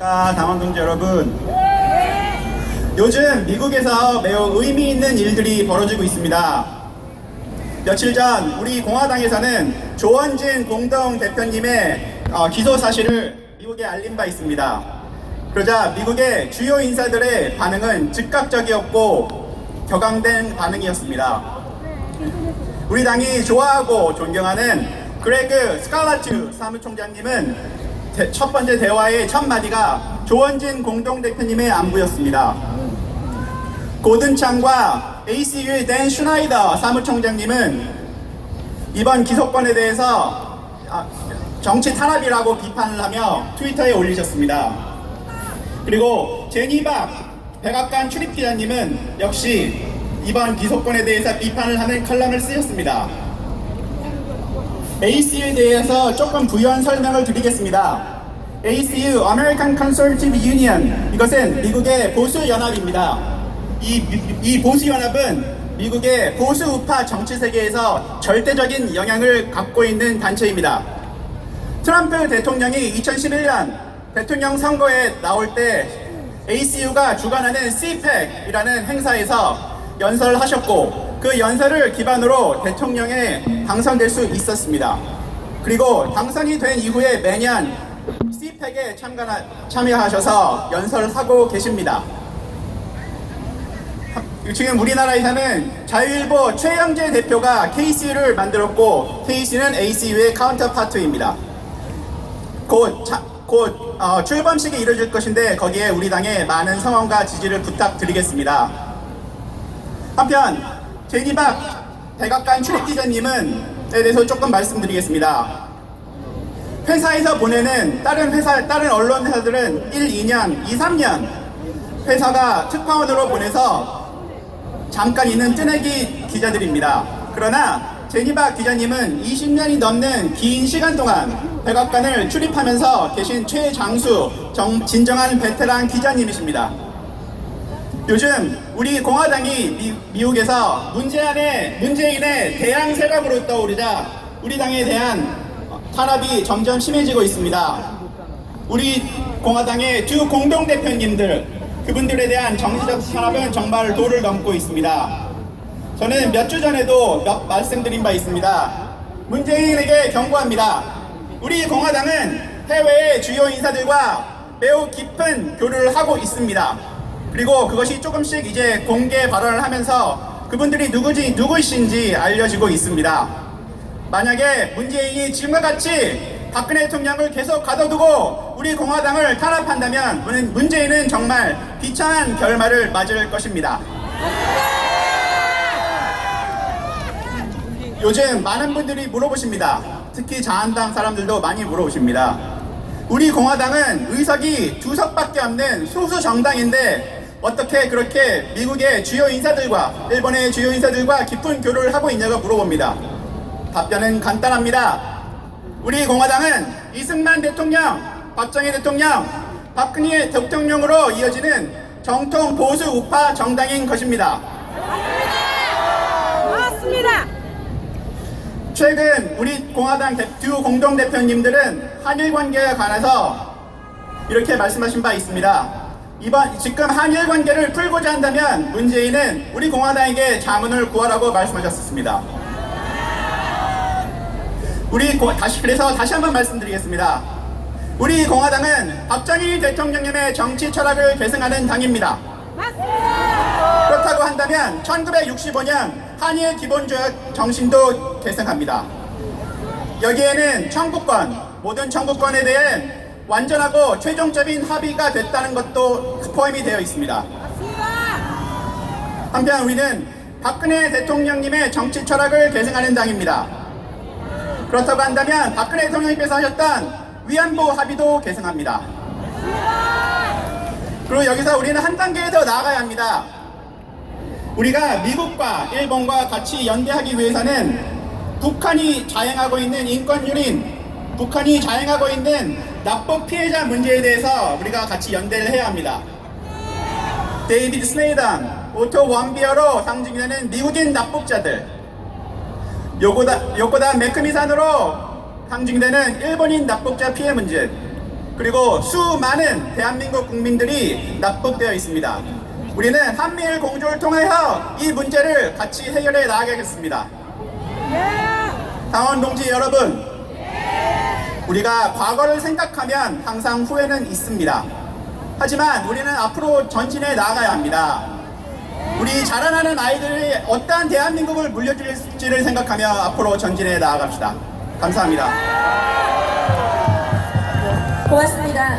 아, 당원동지 여러분. 요즘 미국에서 매우 의미 있는 일들이 벌어지고 있습니다. 며칠 전 우리 공화당에서는 조원진 공동 대표님의 어, 기소 사실을 미국에 알린 바 있습니다. 그러자 미국의 주요 인사들의 반응은 즉각적이었고 격앙된 반응이었습니다. 우리 당이 좋아하고 존경하는 그레그 스칼라츠 사무총장님은 대- 첫 번째 대화의 첫 마디가 조원진 공동대표님의 안부였습니다. 고든창과 ACU의 댄 슈나이더 사무총장님은 이번 기소권에 대해서 아, 정치 탄압이라고 비판을 하며 트위터에 올리셨습니다. 그리고 제니박 백악관 출입 기자님은 역시 이번 기소권에 대해서 비판을 하는 칼럼을 쓰셨습니다. ACU에 대해서 조금 부연 설명을 드리겠습니다. ACU, American Conservative Union, 이것은 미국의 보수 연합입니다. 이, 이 보수 연합은 미국의 보수 우파 정치 세계에서 절대적인 영향을 갖고 있는 단체입니다. 트럼프 대통령이 2011년 대통령 선거에 나올 때 ACU가 주관하는 CPAC이라는 행사에서 연설을 하셨고 그 연설을 기반으로 대통령에 당선될 수 있었습니다. 그리고 당선이 된 이후에 매년 CPAC에 참가, 참여하셔서 연설을 하고 계십니다. 지금 우리나라에서는 자유일보 최영재 대표가 KC를 만들었고 KC는 ACU의 카운터파트입니다. 곧, 자, 곧 어, 출범식이 이루어질 것인데 거기에 우리 당의 많은 성원과 지지를 부탁드리겠습니다. 한편 제니박 백악관 출입 기자님은 에 대해서 조금 말씀드리겠습니다. 회사에서 보내는 다른 회사, 다른 언론 회사들은 1, 2년, 2, 3년 회사가 특파원으로 보내서 잠깐 있는 뜨내기 기자들입니다. 그러나 제니박 기자님은 20년이 넘는 긴 시간 동안 백악관을 출입하면서 계신 최장수 정, 진정한 베테랑 기자님이십니다. 요즘 우리 공화당이 미, 국에서 문재인의, 문재인의 대항 세력으로 떠오르자 우리 당에 대한 탄압이 점점 심해지고 있습니다. 우리 공화당의 두 공동대표님들 그분들에 대한 정치적 탄압은 정말 도를 넘고 있습니다. 저는 몇 주 전에도 몇 말씀드린 바 있습니다. 문재인에게 경고합니다. 우리 공화당은 해외의 주요 인사들과 매우 깊은 교류를 하고 있습니다. 그리고 그것이 조금씩 이제 공개 발언을 하면서 그분들이 누구지 누구이신지 알려지고 있습니다. 만약에 문재인이 지금과 같이 박근혜 대통령을 계속 가둬두고 우리 공화당을 탄압한다면 문- 문재인은 정말 비참한 결말을 맞을 것입니다. 요즘 많은 분들이 물어보십니다. 특히 자한당 사람들도 많이 물어보십니다. 우리 공화당은 의석이 두 석밖에 없는 소수 정당인데 어떻게 그렇게 미국의 주요 인사들과 일본의 주요 인사들과 깊은 교류를 하고 있냐고 물어봅니다. 답변은 간단합니다. 우리 공화당은 이승만 대통령, 박정희 대통령, 박근혜 대통령으로 이어지는 정통 보수 우파 정당인 것입니다. 맞습니다. 최근 우리 공화당 대- 두 공동 대표님들은 한일 관계에 관해서 이렇게 말씀하신 바 있습니다. 이번 지금 한일 관계를 풀고자 한다면 문재인은 우리 공화당에게 자문을 구하라고 말씀하셨습니다. 우리 고- 다시 그래서 다시 한번 말씀드리겠습니다. 우리 공화당은 박정희 대통령님의 정치 철학을 계승하는 당입니다. 그렇다고 한다면 1965년 한일 기본조약 정신도 계승합니다. 여기에는 청구권, 모든 청구권에 대해 완전하고 최종적인 합의가 됐다는 것도 포함이 되어 있습니다. 한편 우리는 박근혜 대통령님의 정치 철학을 계승하는 당입니다. 그렇다고 한다면 박근혜 대통령님께서 하셨던 위안부 합의도 계승합니다. 그리고 여기서 우리는 한 단계 더 나아가야 합니다. 우리가 미국과 일본과 같이 연대하기 위해서는 북한이 자행하고 있는 인권 유린, 북한이 자행하고 있는 납북 피해자 문제에 대해서 우리가 같이 연대를 해야 합니다. 데이비드 스네이던, 오토 원비어로 상징되는 미국인 납북자들, 요고다, 요코다 메크미산으로 상징되는 일본인 납북자 피해 문제, 그리고 수많은 대한민국 국민들이 납북되어 있습니다. 우리는 한미일 공조를 통하여 이 문제를 같이 해결해 나가겠습니다. 당원 동지 여러분, 우리가 과거를 생각하면 항상 후회는 있습니다. 하지만 우리는 앞으로 전진해 나가야 합니다. 우리 자라나는 아이들이 어떠한 대한민국을 물려줄지를 생각하며 앞으로 전진해 나아갑시다. 감사합니다. 고맙습니다.